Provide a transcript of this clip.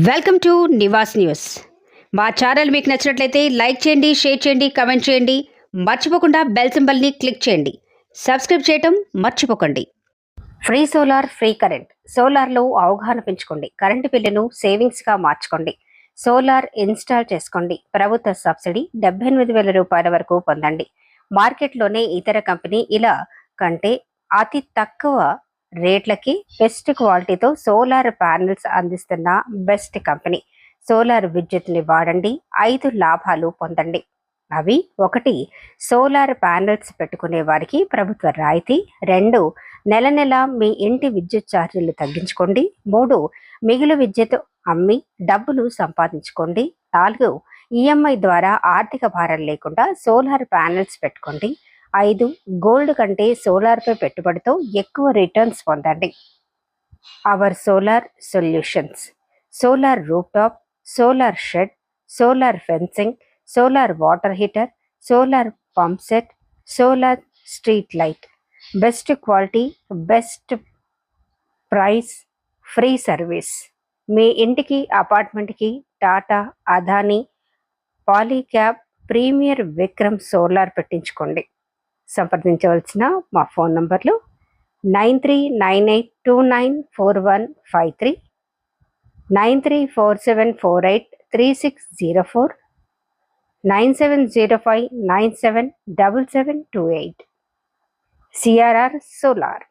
Welcome to Nivas news. మా channel మీకు నచ్చినట్లయితే లైక్ చేయండి షేర్ చేయండి కమెంట్ చేయండి. మర్చిపోకుండా బెల్ సింబల్ని క్లిక్ చేయండి. సబ్స్క్రైబ్ చేయటం మర్చిపోకండి. Free solar free current. సోలార్లో అవగాహన పెంచుకోండి. కరెంటు బిల్లును సేవింగ్స్గా మార్చుకోండి. సోలార్ ఇన్స్టాల్ చేసుకోండి. ప్రభుత్వ సబ్సిడీ డెబ్బై ఎనిమిది వేల రూపాయల వరకు పొందండి. మార్కెట్లోనే ఇతర కంపెనీ ఇలా కంటే అతి తక్కువ రేట్లకి బెస్ట్ క్వాలిటీతో సోలార్ ప్యానెల్స్ అందిస్తున్న బెస్ట్ కంపెనీ. సోలార్ విద్యుత్ని వాడండి ఐదు లాభాలు పొందండి. అవి ఒకటి సోలార్ ప్యానెల్స్ పెట్టుకునే వారికి ప్రభుత్వ రాయితీ. రెండు నెల నెల మీ ఇంటి విద్యుత్ ఛార్జీలు తగ్గించుకోండి. మూడు మిగులు విద్యుత్ అమ్మి డబ్బులు సంపాదించుకోండి. నాలుగు ఈఎంఐ ద్వారా ఆర్థిక భారం లేకుండా సోలార్ ప్యానెల్స్ పెట్టుకోండి. ఐదు గోల్డ్ కంటే సోలార్పై పెట్టుబడితో ఎక్కువ రిటర్న్స్ పొందండి. Our solar solutions solar rooftop solar shed solar fencing solar water heater solar pump set solar street light best quality best price free service మీ ఇంటికి అపార్ట్మెంట్కి టాటా అదానీ పాలీక్యాబ్ ప్రీమియర్ విక్రమ్ సోలార్ పెట్టించుకోండి. సంప్రదించవలసిన మా ఫోన్ నంబర్లు nine three nine eight two nine four one five three nine three four seven four eight three six zero four nine seven zero five nine seven double seven two eight. CRR solar.